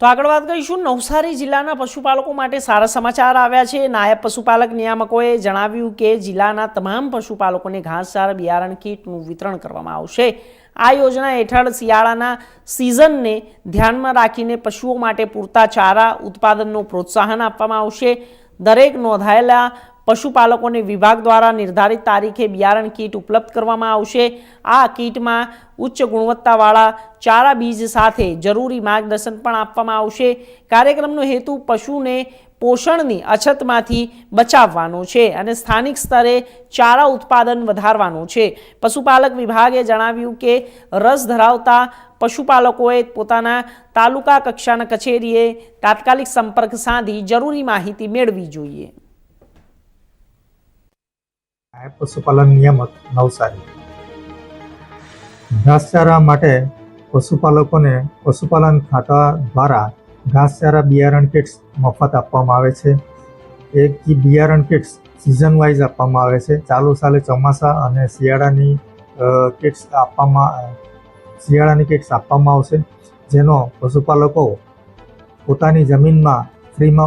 તો આગળ વાત કરીશું. નવસારી જિલ્લાના પશુપાલકો માટે સારા સમાચાર આવ્યા છે. નાયબ પશુપાલક નિયામકોએ જણાવ્યું કે જિલ્લાના તમામ પશુપાલકોને ઘાસચારા, બિયારણ કીટનું વિતરણ કરવામાં આવશે. આ યોજના હેઠળ શિયાળાના સિઝનને ધ્યાનમાં રાખીને પશુઓ માટે પૂરતા ચારા ઉત્પાદનનું પ્રોત્સાહન આપવામાં આવશે. દરેક નોંધાયેલા પશુપાલકોને વિભાગ દ્વારા નિર્ધારિત તારીખે બિયારણ કીટ ઉપલબ્ધ કરવામાં આવશે. આ કીટમાં ઉચ્ચ ગુણવત્તાવાળા ચારા બીજ સાથે જરૂરી માર્ગદર્શન પણ આપવામાં આવશે. કાર્યક્રમનો હેતુ પશુને પોષણની અછતમાંથી બચાવવાનો છે અને સ્થાનિક સ્તરે ચારા ઉત્પાદન વધારવાનો છે. પશુપાલક વિભાગે જણાવ્યું કે, રસ ધરાવતા પશુપાલકોએ પોતાના તાલુકા કક્ષાના કચેરીએ તાત્કાલિક સંપર્ક સાધી જરૂરી માહિતી મેળવી જોઈએ. નાયબ પશુપાલન નિયામક નવસારી. ઘાસચારા માટે પશુપાલકોને પશુપાલન ખાતા દ્વારા ઘાસચારા બિયારણ કિટ્સ મફત આપવામાં આવે છે. એક કી બિયારણ કિટ્સ સિઝન વાઇઝ આપવામાં આવે છે. ચાલુ સાલે ચોમાસા અને શિયાળાની કિટ્સ આપવામાં, શિયાળાની કિટ્સ આપવામાં આવશે. જેનો પશુપાલકો પોતાની જમીનમાં ફ્રીમાં